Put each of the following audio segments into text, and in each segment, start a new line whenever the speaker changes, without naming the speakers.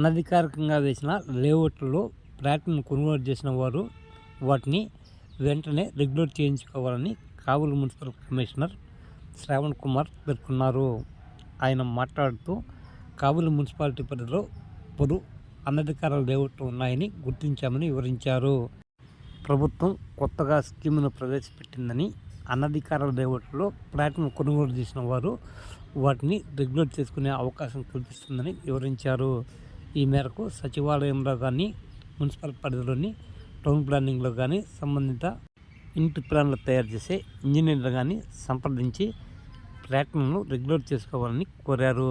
అనధికారికంగా వేసిన లేఅవుట్లలో ఫ్లాట్ను కొనుగోలు చేసిన వారు వాటిని వెంటనే రెగ్యులేట్ చేయించుకోవాలని కావులు మున్సిపల్ కమిషనర్ శ్రావణ్ కుమార్ పేర్కొన్నారు. ఆయన మాట్లాడుతూ కావులు మున్సిపాలిటీ పరిధిలో పలు అనధికార లేఅవుట్లు ఉన్నాయని గుర్తించామని వివరించారు. ప్రభుత్వం కొత్తగా స్కీమును ప్రవేశపెట్టిందని అనధికార లేఅవుట్లో ఫ్లాట్ను కొనుగోలు చేసిన వారు వాటిని రెగ్యులేట్ చేసుకునే అవకాశం కల్పిస్తుందని వివరించారు. ఈ మేరకు సచివాలయంలో కానీ మున్సిపల్ పరిధిలోని టౌన్ ప్లానింగ్లో కానీ సంబంధిత ఇంటి ప్లాన్లు తయారు చేసే ఇంజనీర్లు కానీ సంప్రదించి ఫ్లాట్లను రెగ్యులేట్ చేసుకోవాలని కోరారు.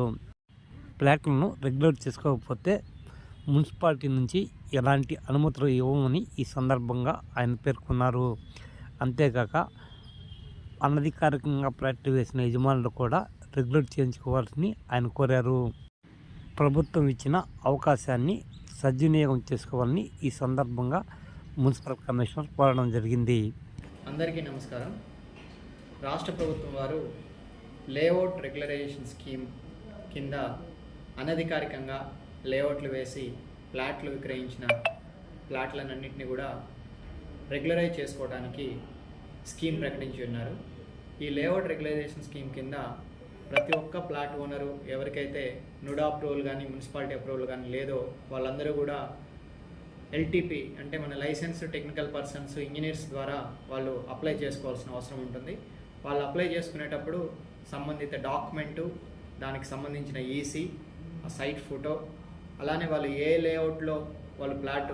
ఫ్లాట్లను రెగ్యులేట్ చేసుకోకపోతే మున్సిపాలిటీ నుంచి ఎలాంటి అనుమతులు ఇవ్వమని ఈ సందర్భంగా ఆయన పేర్కొన్నారు. అంతేకాక అనధికారికంగా ఫ్లాట్ వేసిన యజమానులు కూడా రెగ్యులేట్ చేయించుకోవాలని ఆయన కోరారు. ప్రభుత్వం ఇచ్చిన అవకాశాన్ని సద్వినియోగం చేసుకోవాలని ఈ సందర్భంగా మున్సిపల్ కమిషనర్ కోరడం జరిగింది.
అందరికీ నమస్కారం. రాష్ట్ర ప్రభుత్వం వారు లేఅవుట్ రెగ్యులరైజేషన్ స్కీమ్ కింద అనధికారికంగా లేఅవుట్లు వేసి ప్లాట్లు విక్రయించిన ప్లాట్లన్నింటినీ కూడా రెగ్యులరైజ్ చేసుకోవడానికి స్కీమ్ ప్రకటించి ఉన్నారు. ఈ లేఅవుట్ రెగ్యులరైజేషన్ స్కీమ్ కింద ప్రతి ఒక్క ప్లాట్ ఓనరు ఎవరికైతే నుడా అప్రూవల్ కానీ మున్సిపాలిటీ అప్రూవల్ కానీ లేదో వాళ్ళందరూ కూడా ఎల్టీపీ అంటే మన లైసెన్స్ టెక్నికల్ పర్సన్స్ ఇంజనీర్స్ ద్వారా వాళ్ళు అప్లై చేసుకోవాల్సిన అవసరం ఉంటుంది. వాళ్ళు అప్లై చేసుకునేటప్పుడు సంబంధిత డాక్యుమెంటు దానికి సంబంధించిన ఈసీ ఆ సైట్ ఫోటో అలానే వాళ్ళు ఏ లేఅవుట్లో వాళ్ళు ప్లాట్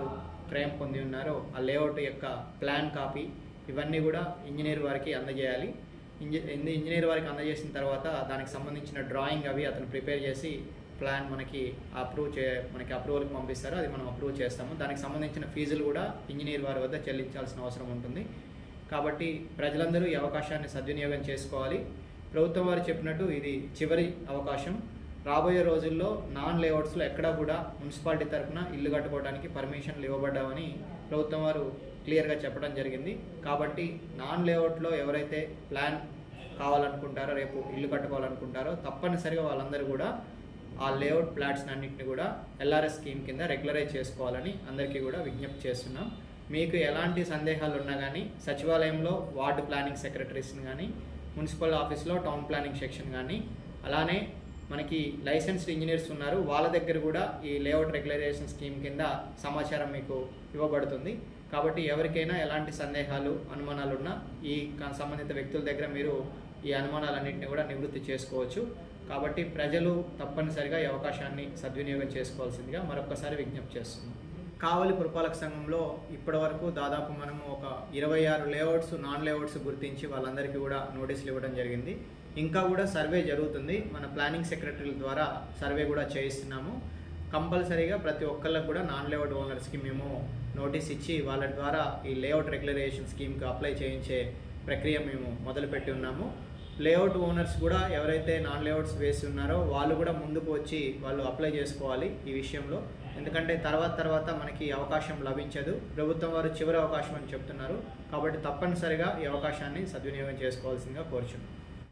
క్రయం పొంది ఉన్నారో ఆ లేఅవుట్ యొక్క ప్లాన్ కాపీ ఇవన్నీ కూడా ఇంజనీర్ వారికి అందజేయాలి. ఇంజ ఇంజనీర్ వారికి అందజేసిన తర్వాత దానికి సంబంధించిన డ్రాయింగ్ అవి అతను ప్రిపేర్ చేసి ప్లాన్ మనకి అప్రూవ్ చే మనకి అప్రూవల్కి పంపిస్తారు. అది మనం అప్రూవ్ చేస్తాము. దానికి సంబంధించిన ఫీజులు కూడా ఇంజనీర్ వారి వద్ద చెల్లించాల్సిన అవసరం ఉంటుంది. కాబట్టి ప్రజలందరూ ఈ అవకాశాన్ని సద్వినియోగం చేసుకోవాలి. ప్రభుత్వం వారు చెప్పినట్టు ఇది చివరి అవకాశం. రాబోయే రోజుల్లో నాన్ లేఅవుట్స్లో ఎక్కడా కూడా మున్సిపాలిటీ తరఫున ఇల్లు కట్టుకోవడానికి పర్మిషన్లు ఇవ్వబడ్డామని ప్రభుత్వం వారు క్లియర్గా చెప్పడం జరిగింది. కాబట్టి నాన్ లేఅవుట్లో ఎవరైతే ప్లాన్ కావాలనుకుంటారో రేపు ఇల్లు కట్టుకోవాలనుకుంటారో తప్పనిసరిగా వాళ్ళందరూ కూడా ఆ లేఅవుట్ ప్లాట్స్ అన్నింటిని కూడా ఎల్ఆర్ఎస్ స్కీమ్ కింద రెగ్యులరైజ్ చేసుకోవాలని అందరికీ కూడా విజ్ఞప్తి చేస్తున్నాం. మీకు ఎలాంటి సందేహాలు ఉన్నా కానీ సచివాలయంలో వార్డు ప్లానింగ్ సెక్రటరీస్ని కానీ మున్సిపల్ ఆఫీస్లో టౌన్ ప్లానింగ్ సెక్షన్ కానీ అలానే మనకి లైసెన్స్డ్ ఇంజనీర్స్ ఉన్నారు. వాళ్ళ దగ్గర కూడా ఈ లేఅవుట్ రెగ్యులరైజేషన్ స్కీమ్ కింద సమాచారం మీకు ఇవ్వబడుతుంది. కాబట్టి ఎవరికైనా ఎలాంటి సందేహాలు అనుమానాలు ఉన్నా ఈ క- సంబంధిత వ్యక్తుల దగ్గర మీరు ఈ అనుమానాలన్నింటినీ కూడా నివృత్తి చేసుకోవచ్చు. కాబట్టి ప్రజలు తప్పనిసరిగా ఈ అవకాశాన్ని సద్వినియోగం చేసుకోవాల్సిందిగా మరొకసారి విజ్ఞప్తి చేస్తున్నాం. కావలి పురపాలక సంఘంలో ఇప్పటివరకు దాదాపు మనము ఒక ఇరవై ఆరు లేఅవుట్స్ నాన్ లేఅవుట్స్ గుర్తించి వాళ్ళందరికీ కూడా నోటీసులు ఇవ్వడం జరిగింది. ఇంకా కూడా సర్వే జరుగుతుంది. మన ప్లానింగ్ సెక్రటరీల ద్వారా సర్వే కూడా చేయిస్తున్నాము. కంపల్సరీగా ప్రతి ఒక్కళ్ళకు కూడా నాన్ లేఅవుట్ ఓనర్స్కి మేము నోటీస్ ఇచ్చి వాళ్ళ ద్వారా ఈ లేఅవుట్ రెగ్యులరేషన్ స్కీమ్కి అప్లై చేయించే ప్రక్రియ మేము మొదలుపెట్టి ఉన్నాము. లేఅవుట్ ఓనర్స్ కూడా ఎవరైతే నాన్ లేఅవుట్స్ వేసి ఉన్నారో వాళ్ళు కూడా ముందుకు వచ్చి వాళ్ళు అప్లై చేసుకోవాలి ఈ విషయంలో. ఎందుకంటే తర్వాత తర్వాత మనకి అవకాశం లభించదు. ప్రభుత్వం వారు చివరి అవకాశం అని చెప్తున్నారు. కాబట్టి తప్పనిసరిగా ఈ అవకాశాన్ని సద్వినియోగం చేసుకోవాల్సిందిగా కోరుచున్నాం.